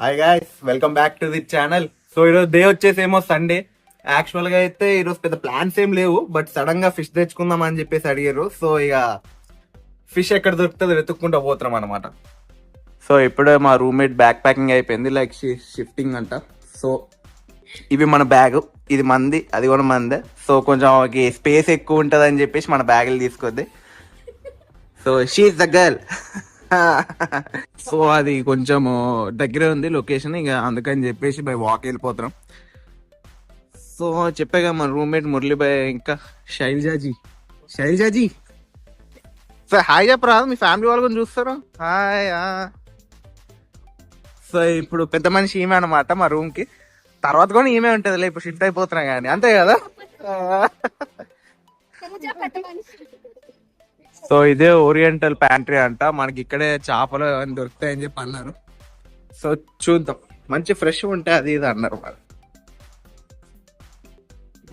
Hi guys welcome back to the channel so ఈరోజు day వచ్చేసి ఏమో సండే యాక్చువల్గా అయితే ఈరోజు పెద్ద ప్లాన్స్ ఏం లేవు బట్ సడన్గా ఫిష్ తెచ్చుకుందాం అని చెప్పేసి అడిగారు. సో ఇక ఫిష్ ఎక్కడ దొరుకుతుందో వెతుక్కుంటూ పోతున్నాం అనమాట సో ఇప్పుడే మా రూమ్మేట్ బ్యాగ్ ప్యాకింగ్ అయిపోయింది లైక్ షిఫ్టింగ్ అంట. సో ఇవి మన బ్యాగ్ ఇది మంది అది కూడా మందే. సో కొంచెం స్పేస్ ఎక్కువ ఉంటుంది అని చెప్పేసి మన బ్యాగులు తీసుకొద్ది. So she the girl so అది కొంచెము దగ్గరే ఉంది లొకేషన్ ఇక అందుకని చెప్పేసి బై వాక్ వెళ్ళిపోతున్నాం. సో చెప్పాగా మన రూమ్మేట్ మురళీబాయ్ ఇంకా శైలజాజీ. శైలజాజీ! సార్ హాయ్ చెప్పరా మీ ఫ్యామిలీ వాళ్ళు కూడా చూస్తారు? హాయ్ సో ఇప్పుడు పెద్ద మనిషి ఈమె అనమాట మా రూమ్కి. తర్వాత కూడా ఈమె ఉంటుందిలే ఇప్పుడు షిఫ్ట్ అయిపోతున్నా కానీ. అంతే కదా? సో ఇదే ఓరియంటల్ ప్యాంట్రీ అంట. మనకి ఇక్కడే చేపలు అని దొరుకుతాయని చెప్పి అన్నారు. సో చూద్దాం. మంచి ఫ్రెష్ ఉంటాయి అది ఇది అన్నారు మరి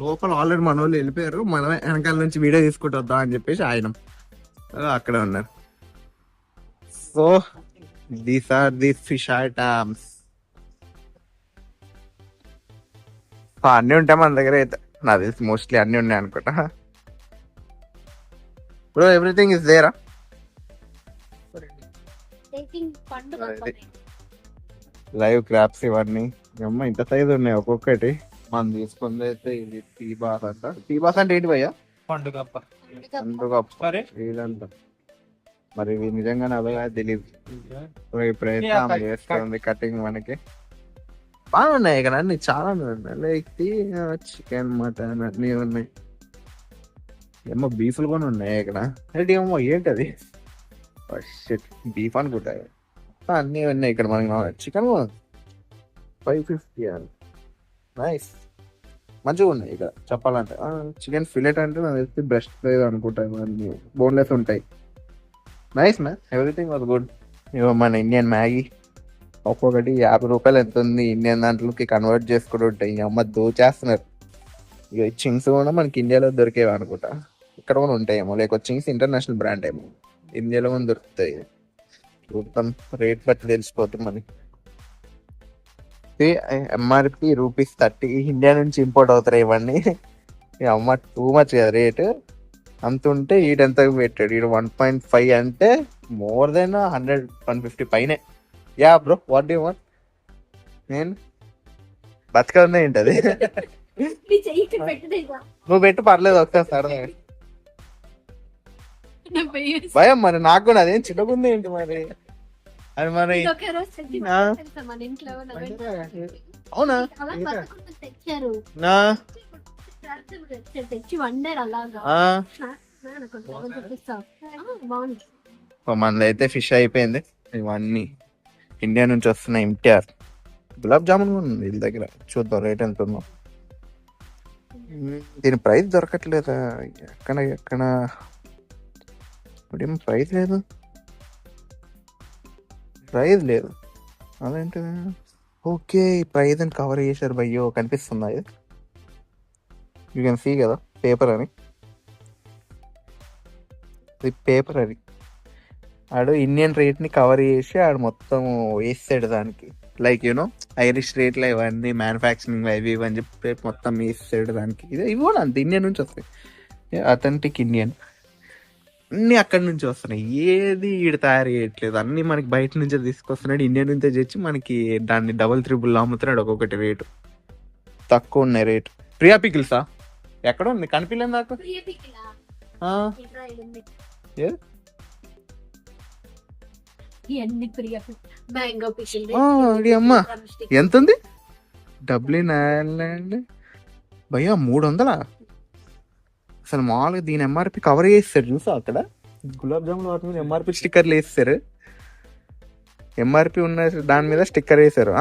లోపల ఆల్రెడీ మన వాళ్ళు వెళ్ళిపోయారు. మనం వెనకాల నుంచి వీడియో తీసుకుంటూ వద్దాం అని చెప్పేసి ఆయన అక్కడే ఉన్నారు. So these are the fish items అన్నీ ఉంటాయి మన దగ్గర అయితే నాది మోస్ట్లీ అన్నీ ఉన్నాయి అనుకుంటా. బ్రో ఎవ్రీథింగ్ ఇస్ దేరా లైవ్ క్రాప్స్ ఇవన్నీ. అమ్మ ఇంత సైజు ఉన్నాయి ఒక్కొక్కటి. మనం తీసుకుంది అయితే ఇది టీ బాస్ అంట. టీ బాస్ అంటే ఏంటి భయ్యా? సరే ఇదంతా మరి? ఇవి నిజంగానే అవే తెలియదు cut- చేస్తుంది కటింగ్ మనకి. బాగున్నాయి ఇక్కడ అన్ని చాలా ఉన్నాయి లైక్ చికెన్ మటన్ అన్ని ఉన్నాయి. ఏమో బీఫ్లు కూడా ఉన్నాయి ఇక్కడ. ఏంటి ఏమో ఏంటది? బీఫ్ అనుకుంటా. అన్నీ ఉన్నాయి ఇక్కడ మనకి చికెన్ ఫైవ్ ఫిఫ్టీ అని. నైస్ మంచిగా ఉన్నాయి ఇక్కడ చెప్పాలంటే. చికెన్ ఫిలెట్ అంటే నాకు తెలిసి బెస్ట్ లేదు అనుకుంటా ఇవన్నీ బోన్లెస్ ఉంటాయి. Nice ma'am everything was good ఇవో మన ఇండియన్ మ్యాగీ ఒక్కొక్కటి యాభై రూపాయలు ఎంత ఉంది? ఇండియన్ దాంట్లోకి కన్వర్ట్ చేసుకుంటూ ఉంటాయి అమ్మ అమ్మ దోచేస్తున్నారు ఇక చింగ్స్ కూడా మనకి ఇండియాలో దొరికేవి అనుకుంటా. ఇక్కడ కూడా ఉంటాయేమో. లేక చింగ్స్ ఇంటర్నేషనల్ బ్రాండ్ ఏమో. ఇండియాలో కూడా దొరుకుతాయి. చూద్దాం. రేట్ బట్టి తెలిసిపోతుంది మనకి ఎంఆర్పి రూపీస్ థర్టీ ఇండియా నుంచి ఇంపోర్ట్ అవుతారు ఇవన్నీ అమ్మ టూ మచ్ కదా రేట్ అంత ఉంటే ఈడెంత పెట్టాడు? ఈడు వన్ పాయింట్ ఫైవ్ అంటే more than hundred one fifty పైనే. Ya bro what do want నేను బతక ఉంది ఏంటది నువ్వు పెట్టు పర్లేదు ఒకసారి సరదా భయం మరి నాకు కూడా అదేం చిన్నగుంది ఏంటి మరి? అది మరి. అవునా? తెచ్చారు. నా? తెచ్చి వండారు అలాగా. ఆ. చూపిస్తా బాగుంది. ఓ మనది అయితే ఫిష్ అయిపోయింది. ఇవన్నీ ఇండియా నుంచి వస్తున్నాయి ఎంటీఆర్ గులాబ్ జామున్ కూడా ఉంది వీళ్ళ దగ్గర. చూద్దాం రేట్ ఎంత ఉందో. దీని ప్రైస్ దొరకట్లేదా? ఎక్కడ ఎక్కడ? ఇప్పుడేం ప్రైజ్ లేదు. ప్రైజ్ లేదు. అదేంటి? ఓకే ప్రైజ్ అని కవర్ చేశారు భయ్యో కనిపిస్తుందా ఇది? యూ కెన్ సీ కదా పేపర్ అని. ఇది పేపర్ అది. ఆడు ఇండియన్ రేట్ని కవర్ చేసి ఆడు మొత్తం వేస్తాడు దానికి. లైక్ యూనో ఐరిష్ రేట్లు ఇవన్నీ మ్యానుఫ్యాక్చరింగ్ అవి ఇవి అని చెప్పి మొత్తం వేస్తాడు దానికి. ఇది ఇవి కూడా అంత ఇండియన్ నుంచి వస్తాయి. అథెంటిక్ ఇండియన్ అన్ని అక్కడి నుంచి వస్తున్నాయి. ఏది ఈడు తయారు చేయట్లేదు. అన్ని మనకి బయట నుంచే తీసుకొస్తున్నాడు. ఇండియా నుంచే తెచ్చి మనకి దాన్ని డబుల్ త్రిబుల్ అమ్ముతున్నాడు ఒక్కొక్కటి రేటు. తక్కువ ఉన్నాయి రేటు. ప్రియా పికిల్సా? ఎక్కడ ఉంది? కనిపించలేదు నాకు. ఎంత ఉంది డబ్లిన్ ఐలాండ్. భయ్యా మూడు వందలా అసలు మామూలుగా దీని ఎంఆర్పి కవర్ చేస్తారు చూసా అక్కడ? గులాబ్ జామున్ వాటి మీద ఎంఆర్పి స్టిక్కర్లు వేస్తారు ఎంఆర్పి ఉన్న దాని మీద స్టిక్కర్ వేసారు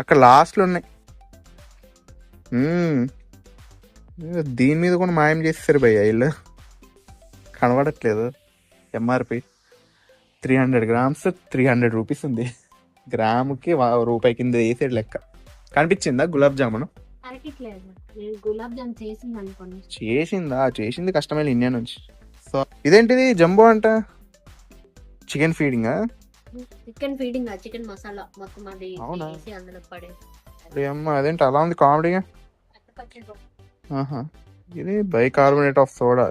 అక్కడ లాస్ట్లో ఉన్నాయి. దీని మీద కూడా మాయం చేస్తారు భయ్య వీళ్ళు. కనబడట్లేదు. MRP three hundred grams three hundred rupees ఉంది. గ్రాముకి రూపాయి కింద వేసేది లెక్క. కనిపించిందా గులాబ్ జామున్? అరకిట్లేదు. నేను గులాబ్ జామ్ చేసింది అనుకోండి చేసిందా? చేసింది కష్టమైన ఇండియా నుంచి. సో ఇదేంటిది? జంబో అంట? చికెన్ ఫీడింగా? Chicken feeding? ఆ చికెన్ మసాలా. మొత్తం అది అవునా? వేసి అందులో పడే అమ్మ అదేంటి అలా ఉంది కామెడీగా? ఆహా. ఇది బైకార్బోనేట్ ఆఫ్ సోడా.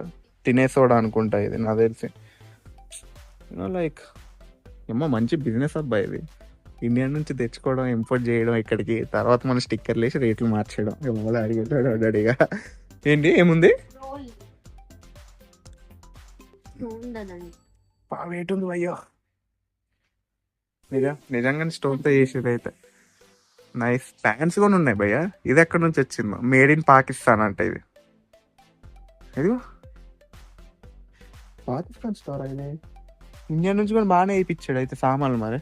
తినే సోడా అనుకుంటా ఇది నాకు తెలిసి. లైక్ ఏమో మంచి బిజినెస్ అబ్బాయి ఇది. ఇండియా నుంచి తెచ్చుకోవడం ఇంపోర్ట్ చేయడం ఇక్కడికి. తర్వాత మన స్టిక్కర్లు వేసి రేట్లు మార్చడం ఏమో అడిగేటాడు అడిగా ఏంటి ఏముంది? వెయిట్ ఉంది అయ్యో. నిజం నిజంగానే స్టోన్తో చేసేది అయితే. నైస్. ప్యాంట్స్ కూడా ఉన్నాయి భయ్య. ఇది ఎక్కడి నుంచి వచ్చిందో? మేడ్ ఇన్ పాకిస్తాన్ అంట ఇది. ఇది పాకిస్తాన్ స్టోర్ ఇది? ఇండియా నుంచి కూడా బాగానే వేయించాడు అయితే సామాన్లు మరి.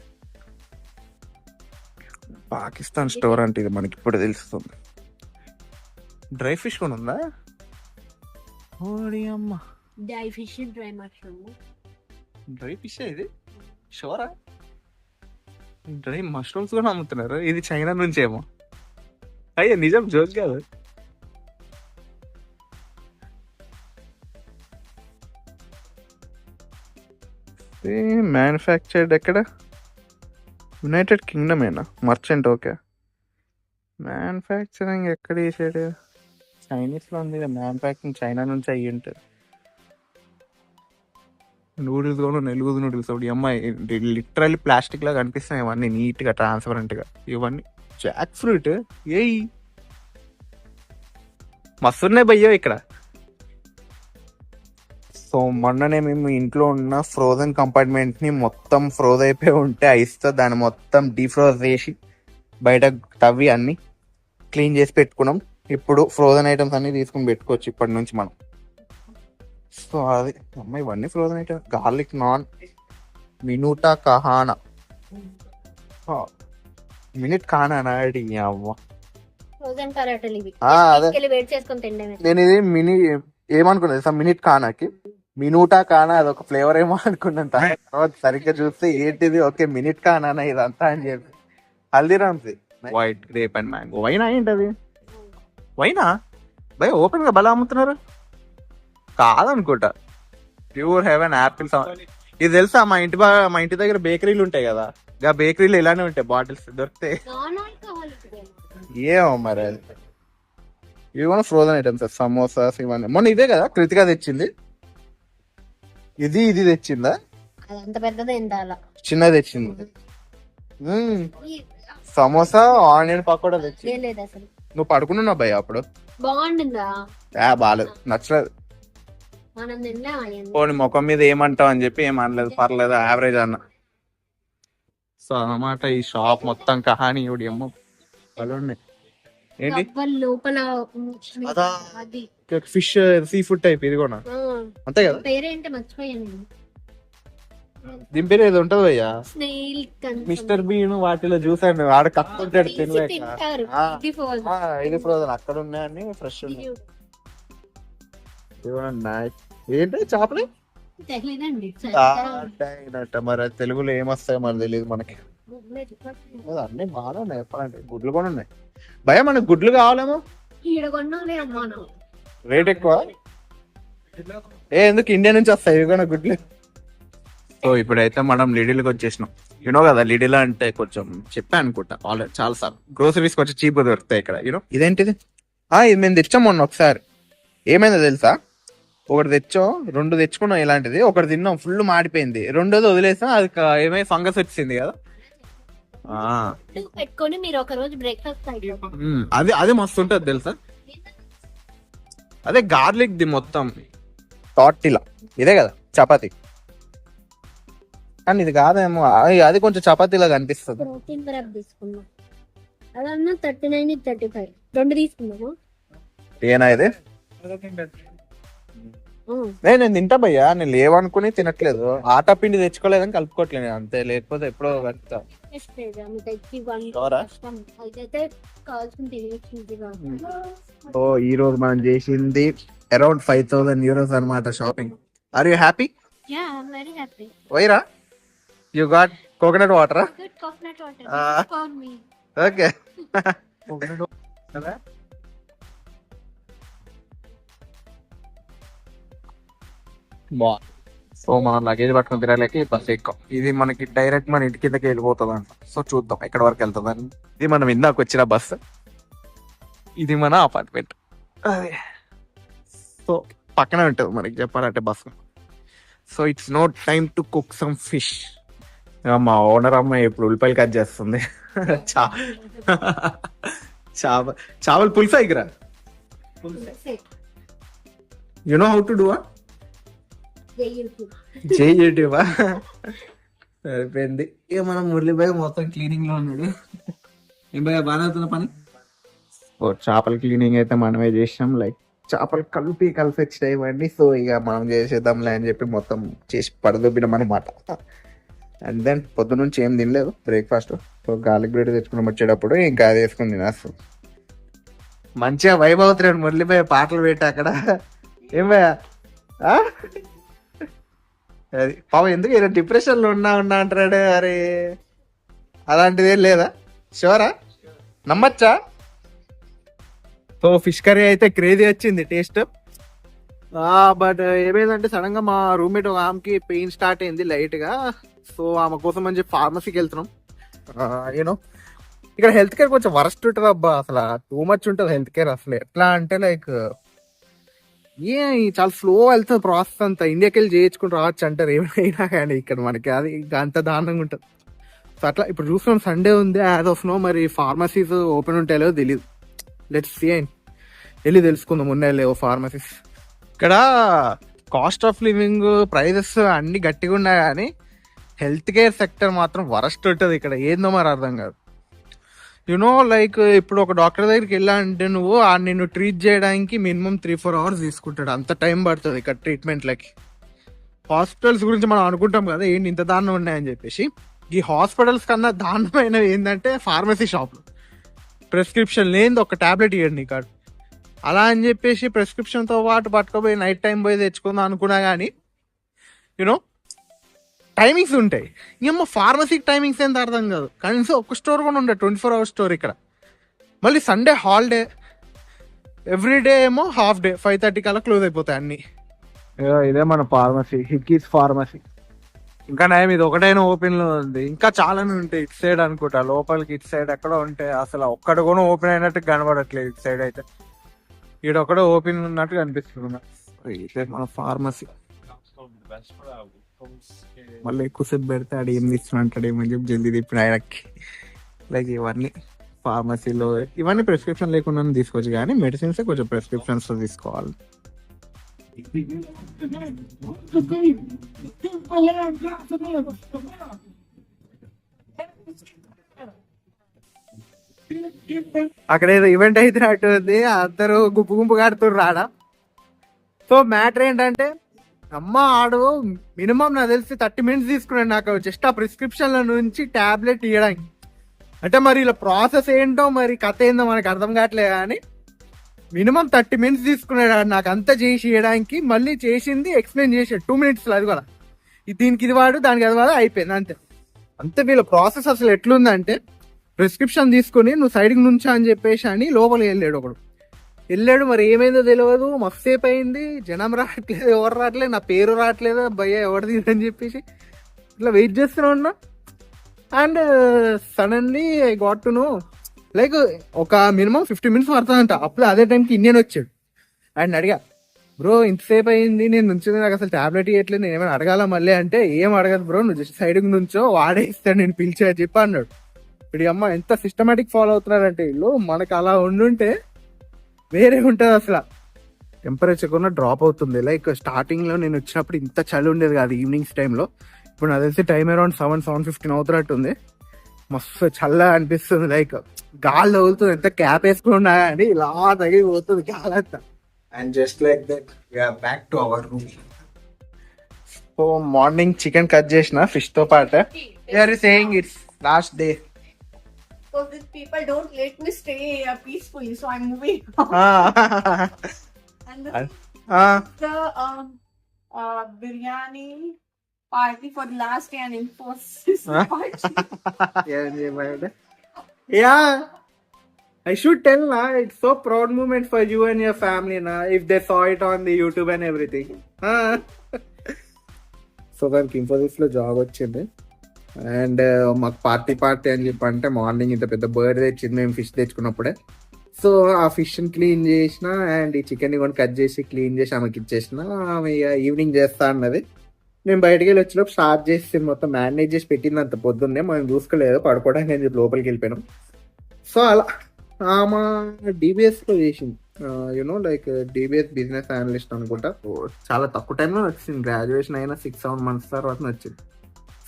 పాకిస్తాన్ స్టోర్ అంటే ఇది మనకి ఇప్పుడు తెలుస్తుంది. డ్రై ఫిష్ కూడా ఉందా? ఓడి అమ్మ. Dry fish dry mushroom. Dry fish ఇది? షోరా? డ్రై మష్రూమ్స్ కూడా అమ్ముతున్నారు. ఇది చైనా నుంచి ఏమో అయ్యా నిజం జోక్ కాదు. మ్యానుఫ్యాక్చర్డ్ ఎక్కడ? యునైటెడ్ కింగ్డమేనా మర్చెంట్ ఓకే మ్యానుఫ్యాక్చరింగ్ ఎక్కడ చేసాడు చైనీస్లో ఉంది మ్యానుఫ్యాక్చరింగ్ చైనా నుంచి అయ్యి ఉంటుంది నూడిల్స్ కూడా నెలుగుదు నూడిల్స్ ఒకటి అమ్మాయి లిటరల్లీ ప్లాస్టిక్ లాగా కనిపిస్తున్నాయి ఇవన్నీ నీట్గా ట్రాన్స్పరెంట్గా ఇవన్నీ జాక్ ఫ్రూట్ ఏయ్! మస్తున్నాయి భయ్యో ఇక్కడ. సో మొన్ననే మేము ఇంట్లో ఉన్న ఫ్రోజన్ కంపార్ట్మెంట్ని మొత్తం ఫ్రోజ్ అయిపోయి ఉంటే ఐస్తో దాన్ని మొత్తం డీఫ్రోజ్ చేసి బయట తవ్వి అన్ని క్లీన్ చేసి పెట్టుకున్నాం. ఇప్పుడు ఫ్రోజన్ ఐటమ్స్ అన్ని తీసుకుని పెట్టుకోవచ్చు ఇప్పటి నుంచి మనం. సో అది అమ్మ ఇవన్నీ ఫ్రోజన్ ఐటమ్ గార్లిక్ నాన్ మినూటా కహానా మినిట్ కానా ఆ, అదే. నేను ఇది మినీ ఏమనుకున్నా తెలుసా? మినిట్ కానాకి మినూటా కానా అదొక ఫ్లేవర్ ఏమో అనుకున్నాను. తర్వాత సరిగ్గా చూస్తే ఏంటిది? ఓకే మినిట్ కానా ఇదంతా అని చెప్పి. Haldiram's white grape and mango వైనా ఏంటది? వైనా భయ ఓపెన్గా బలా అమ్ముతున్నారు. కాదనుకుంటా. ప్యూర్ హెవెన్ యాపిల్స్ ఇది తెలుసా? మా ఇంటి మా ఇంటి దగ్గర బేకరీలు ఉంటాయి కదా. ఆ బేకరీలు ఇలానే ఉంటాయి బాటిల్స్ దొరికితే. ఏమో మరి అది. ఇవి కూడా ఫ్రోజన్ ఐటమ్స్ సమోసాస్ ఇవన్నీ. మొన్న ఇదే కదా కృతిక తెచ్చింది. ఇది ఇది తెచ్చిందా? అంత పెద్దది చిన్నది తెచ్చింది. మ్మ్. సమోసా ఆనియన్ పకోడా లేదు అసలు. నువ్వు పడుకున్నావు భయ్య అప్పుడు? బాగుండిందా ఆ బాగాలేదు నచ్చలేదు. మనం తిన్నా పోనీ ముఖం మీద ఏమంటావు అని చెప్పి ఏం అనలేదు పర్లేదు యావరేజ్ అన్న. సో అన్నమాట ఈ షాప్ మొత్తం కహాని ఇవి ఏమో భలే ఉన్నాయి ఏంటి లోపల ఉమ్, అదా. అది. ఫిష్ సీ ఫుడ్ టైప్ ఇది కూడా. అంతే కదా? పేరేంటి? మర్చిపోయాను దీని పేరు ఏదో ఉంటుంది భయ్యా? స్నేల్ మిస్టర్ బీన్ వాటిలో చూసాను ఆడ కక్కుంటాడు తినలేక. ఇది ఫ్రోజన్ అక్కడ ఉన్నాయని ఫ్రెష్ ఉన్నాయి. ఏంటి చేపలు? మరి తెలుగులో ఏమొస్తాయో మరి తెలియదు మనకి. అన్నీ బాగా ఉన్నాయి. చెప్పాలంటే గుడ్లు కూడా ఉన్నాయి. భయ మనకి గుడ్లు కావాలేమో? రేట్ ఎక్కువ? ఏ ఎందుకు ఇండియా నుంచి వస్తాయి? ఇవి కూడా గుడ్లు. సో ఇప్పుడైతే మనం లిడిల్కి వచ్చేసినాం. యూనో కదా లిడిల్ అంటే కొంచెం చెప్పా అనుకుంటా. ఆల్రెడీ చాలా సార్లు. గ్రోసరీస్ కొంచెం చీప్ దొరుకుతాయి ఇక్కడ యూనో ఇదేంటిది? ఆ ఇది మేము తెచ్చాం మొన్న ఒకసారి. ఏమైందో తెలుసా? ఒకటి తెచ్చాం రెండు తెచ్చుకున్నాం ఇలాంటిది. ఒకటి తిన్నాం ఫుల్ మాడిపోయింది. రెండోది వదిలేసాం అది ఏమై ఫంగస్ వచ్చింది కదా. ఆ, పెట్టుకొని మీరు ఒక రోజు బ్రేక్ఫాస్ట్ అది అది మస్తు ఉంటుంది తెలుసా? అదే గార్లిక్ ది మొత్తం. టాటిలా ఇదే కదా చపాతి. కానీ ఇది కాదేమో అది- అది కొంచెం చపాతీలా కనిపిస్తుంది. ప్రోటీన్ బ్రెడ్ తీసుకున్నాం. అదన్నా థర్టీ నైన్ థర్టీ ఫైవ్ రెండు తీసుకున్నాము? ఏనా ఇది? ఏ, నేను తింటా భయ్యా నేను లేవనుకుని తినట్లేదు. ఆటా పిండి తెచ్చుకోలేదని కలుపుకోవట్లేదు నేను అంతే లేకపోతే ఎప్పుడో కలుపుతా ఓ ఈ రోజు మనం చేసింది అరౌండ్ ఫైవ్ థౌసండ్ యూరోస్ అనమాట shopping. Are you happy ya very happy Wyra you got coconut వాటరా good coconut water Ah. For me okay so మనం లగేజ్ పట్టుకుని తిరగలేక బస్ ఎక్కాం. ఇది మనకి డైరెక్ట్ మన ఇంటి కిందకి వెళ్ళిపోతుంది అంట సో చూద్దాం ఎక్కడి వరకు వెళ్తుందని. ఇది మనం ఇందాక వచ్చిన బస్ ఇది మన అపార్ట్మెంట్ అదే. సో పక్కనే ఉంటుంది మనకి చెప్పాలంటే bus so it's no time to cook some fish మా ఓనర్ అమ్మాయి ఇప్పుడు ఉల్లిపాయలు కట్ చేస్తుంది. చా చావ చావల్ పులుసా ఇగరా you know how to do చేయటివా సరిపోయింది. ఇక మనం మురళిబాయ్ మొత్తం క్లీనింగ్లో ఉన్నాడు. ఏం భయ బాగా అవుతున్న పని? ఓ చేపల క్లీనింగ్ అయితే మనమే చేసాం లైక్ చేపలు కలిపి కలిసి వచ్చినాయి ఇవన్నీ సో ఇక మనం చేసేద్దాంలే అని చెప్పి మొత్తం చేసి పడదొబ్బినాం అనమాట అండ్ దెన్ పొద్దు నుంచి ఏం తినలేదు. బ్రేక్ఫాస్ట్ సో గార్లిక్ బ్రెడ్ తెచ్చుకుని వచ్చేటప్పుడు. ఇంకా అది వేసుకుని తినేస్తాం. మంచిగా వైబ్ అవుతున్నాడు మురళిబాయ్ పాటలు పెట్టి అక్కడ. ఏం భయ అది. పాప ఎందుకు ఇలా డిప్రెషన్లో ఉన్నా ఉన్నా అంటాడు అరే. అలాంటిది ఏం లేదా? షూరా నమ్మచ్చా? సో ఫిష్ కర్రీ అయితే క్రేజీ వచ్చింది టేస్ట్. బట్ ఏమైందంటే సడన్గా మా రూమ్మేట్ ఒక ఆమెకి పెయిన్ స్టార్ట్ అయింది లైట్గా. సో ఆమె కోసం అని చెప్పి ఫార్మసీకి వెళ్తున్నాం. యూనో ఇక్కడ హెల్త్ కేర్ కొంచెం వరస్ట్ ఉంటుంది అబ్బా. అసలు టూ మచ్ ఉంటుంది హెల్త్ కేర్ అసలు. ఎట్లా అంటే లైక్ ఏ చాలా స్లో వెళ్తుంది ప్రాసెస్ అంతా. ఇండియాకి వెళ్ళి చేయించుకుని రావచ్చు అంటారు ఏమైనా కానీ ఇక్కడ మనకి అది ఇంకా అంత దారుణంగా ఉంటుంది. సో అట్లా ఇప్పుడు చూస్తున్నాం సండే ఉంది యాజ్ ఆఫ్ నో మరి ఫార్మసీస్ ఓపెన్ ఉంటాయో తెలియదు లెట్స్ సీ అండ్. వెళ్ళి తెలుసుకుందాం ఉన్నాయి లేవు ఫార్మసీస్ ఇక్కడ కాస్ట్ ఆఫ్ లివింగ్ ప్రైజెస్ అన్ని గట్టిగా ఉన్నాయి కానీ హెల్త్ కేర్ సెక్టర్ మాత్రం వరస్ట్ ఉంటుంది ఇక్కడ. ఏందో మరి అర్థం కాదు. యునో లైక్ ఇప్పుడు ఒక డాక్టర్ దగ్గరికి వెళ్ళాలంటే నువ్వు ఆ నిన్ను ట్రీట్ చేయడానికి మినిమం త్రీ ఫోర్ అవర్స్ తీసుకుంటాడు. అంత టైం పడుతుంది ఇక్కడ ట్రీట్మెంట్లకి హాస్పిటల్స్ గురించి మనం అనుకుంటాం కదా ఏంటి ఇంత దారుణం ఉన్నాయని చెప్పేసి. ఈ హాస్పిటల్స్ కన్నా దారుణమైనవి ఏంటంటే ఫార్మసీ షాప్లు ప్రిస్క్రిప్షన్ లేనిది ఒక టాబ్లెట్ ఇవ్వండి ఇక్కడ అలా అని చెప్పేసి ప్రిస్క్రిప్షన్తో పాటు పట్టుకోపోయి నైట్ టైం పోయి తెచ్చుకుందాం అనుకున్నా కానీ యూనో టైమింగ్స్ ఉంటాయి. ఇంకేమో ఫార్మసీకి టైమింగ్స్ ఏంటి అర్థం కాదు. కనీసం ఒక స్టోర్ కూడా ఉండదు. ట్వంటీ ఫోర్ అవర్స్ స్టోర్ ఇక్కడ. మళ్ళీ సండే హాలిడే ఎవ్రీ డే ఏమో హాఫ్ డే ఫైవ్ థర్టీ కల్లా క్లోజ్ అయిపోతాయి అన్ని. ఇదే మన ఫార్మసీ హిక్కీస్ ఫార్మసీ ఇంకా నయం ఇది ఒకటైనా ఓపెన్లో ఉంది. ఇంకా చాలానే ఉంటాయి ఇటు సైడ్ అనుకుంటా. లోపలికి ఇటు సైడ్ ఎక్కడ ఉంటాయి అసలు ఒక్కటి కూడా ఓపెన్ అయినట్టు కనబడట్లేదు ఇటు సైడ్ అయితే. ఈడ ఒకటే ఓపెన్ ఉన్నట్టు కనిపిస్తుంది ఇదే మన ఫార్మసీ Eh, మళ్ళీ ఎక్కువసేపు పెడితే ఆడు ఏం తీసుకుని ఏమని చెప్పి జల్దీ తిప్పిన ఆయనకి లైక్ ఇవన్నీ ఫార్మసీలో ఇవన్నీ ప్రిస్క్రిప్షన్ లేకుండా తీసుకోవచ్చు కానీ మెడిసిన్స్ కొంచెం ప్రిస్క్రిప్షన్స్ తీసుకోవాలి. అక్కడ ఏదో ఈవెంట్ అయితే ఉంది అందరూ గుంపు గుంపు కడుతుర్రు రాడా సో మ్యాటర్ ఏంటంటే అమ్మ ఆడు మినిమం నాకు తెలిసి థర్టీ మినిట్స్ తీసుకున్నాడు నాకు జస్ట్ ఆ ప్రిస్క్రిప్షన్ల నుంచి ట్యాబ్లెట్ ఇవ్వడానికి అంటే మరి ఇలా ప్రాసెస్ ఏంటో మరి కథ ఏందో మనకు అర్థం కావట్లేదు కానీ మినిమం థర్టీ మినిట్స్ తీసుకున్నాడు నాకు అంతా చేసి ఇవ్వడానికి మళ్ళీ చేసింది ఎక్స్ప్లెయిన్ చేసాడు. టూ మినిట్స్లో అది కూడా. దీనికి ఇది వాడు దానికి అది వాడు అయిపోయింది అంతే. అంతే వీళ్ళ ప్రాసెస్ అసలు ఎట్లుందంటే ప్రిస్క్రిప్షన్ తీసుకుని నువ్వు సైడ్కి నుంచా అని చెప్పేసి అని లోపలికి వెళ్ళాడు ఒకడు. వెళ్ళాడు మరి ఏమైందో తెలియదు మస్తు అయింది. జనం రావట్లేదు ఎవరు రావట్లేదు నా పేరు రావట్లేదు. భయ్య ఎవరిది ఇది అని చెప్పేసి ఇట్లా వెయిట్ చేస్తూనే ఉన్నా and suddenly I got to know like ఒక మినిమం ఫిఫ్టీ మినిట్స్ పడుతుందంట. అప్పుడు అదే టైంకి ఇండియన్ వచ్చాడు. అండ్ అడిగా బ్రో ఇంతసేపు అయింది నేను నుంచుంది నాకు అసలు టాబ్లెట్ ఇవ్వట్లేదు నేను ఏమైనా అడగాల మళ్ళీ? అంటే ఏం అడగదు బ్రో నువ్వు జస్ట్ సైడ్కి నుంచో వాడే ఇస్తాడు నేను పిలిచే చెప్పి అన్నాడు. ఇప్పుడు అమ్మ ఎంత సిస్టమేటిక్ ఫాలో అవుతున్నారంటే వీళ్ళు మనకు అలా ఉండుంటే వేరే ఉంటుంది అసలు. టెంపరేచర్ కూడా డ్రాప్ అవుతుంది. లైక్ స్టార్టింగ్లో నేను వచ్చినప్పుడు ఇంత చలి ఉండేది కాదు ఈవినింగ్స్ టైంలో ఇప్పుడు నాకు తెలిసి time around seven seven fifteen అవుతున్నట్టు ఉంది మస్తు చల్ల అనిపిస్తుంది. లైక్ గాలి తగులుతుంది. ఎంత క్యాప్ వేసుకున్నా కానీ ఇలా తగిలిపోతుంది గాలి అంతా. And just like that back to our room so morning chicken cut చేసిన ఫిష్తో పాటు. Saying it's last day So these people don't let me stay here peacefully, so I'm moving. and the, the um, uh, biryani party for the last day and Infosys party. yeah. I should tell na it's so proud moment for you and your family na if they saw it on the YouTube and everything. Ah. So దానికి ఇన్ఫోసిస్లో job వచ్చింది and uh, మాకు party party అని చెప్పి అంటే morning ఇంత పెద్ద bird తెచ్చింది మేము ఫిష్ తెచ్చుకున్నప్పుడే. సో ఆ ఫిష్ని క్లీన్ చేసిన అండ్ ఈ చికెన్ కూడా కట్ చేసి క్లీన్ చేసి ఆమెకి ఇచ్చేసిన. ఆమె ఇక ఈవినింగ్ చేస్తా అన్నది. నేను బయటికి వెళ్ళి వచ్చినప్పుడు స్టార్ట్ చేసి మొత్తం మేనేజ్ చేసి పెట్టింది అంత పొద్దున్నే. మనం చూసుకోలేదు పడుకోవడానికి నేను చెప్పి లోపలికి వెళ్ళిపోయినాం. సో అలా ఆమె డిబిఎస్లో చేసింది. You know like DBS business analyst అనుకుంటా. చాలా తక్కువ టైంలో వచ్చింది. గ్రాడ్యుయేషన్ అయినా సిక్స్ సెవెన్ మంత్స్ తర్వాత వచ్చింది.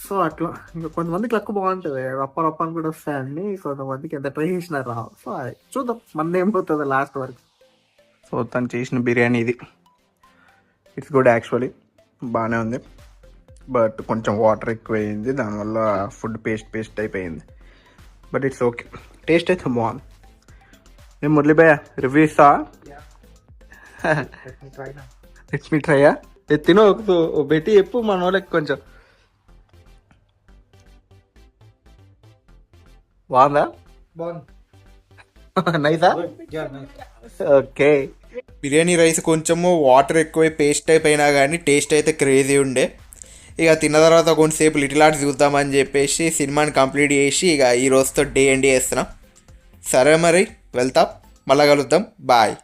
సో అట్లా. ఇంకా కొంతమందికి లక్ బాగుంటుంది. రప్ప రప్ప అని కూడా వస్తాయండి కొంతమందికి ఎంత ట్రై చేసినా రావు. సో అది చూద్దాం. మన ఏం పోతుంది లాస్ట్ వరకు. సో తను చేసిన బిర్యానీ ఇది. ఇట్స్ గుడ్ యాక్చువల్లీ బాగానే ఉంది. బట్ కొంచెం వాటర్ ఎక్కువ అయింది దానివల్ల ఫుడ్ పేస్ట్ పేస్ట్ అయిపోయింది. బట్ ఇట్స్ ఓకే టేస్ట్ అయితే బాగుంది. నేను మురళిబాయ్ రివ్యూ ఇస్తా లెట్స్ మీ ట్రైయా ఎత్తినో ఒక పెట్టి చెప్పు మన వాళ్ళకి కొంచెం. బాగుందా? నైసా? ఓకే. బిర్యానీ రైస్ కొంచెము వాటర్ ఎక్కువ పేస్ట్ అయిపోయినా కానీ టేస్ట్ అయితే క్రేజీ ఉండే. ఇక తిన్న తర్వాత కొంతసేపు లిటిల్ ఆర్ట్స్ చూద్దామని చెప్పేసి సినిమాని కంప్లీట్ చేసి ఇక ఈ రోజుతో డే ఎండ్ చేస్తున్నాం. సరే మరి వెళ్తాం. మళ్ళా కలుద్దాం. బాయ్.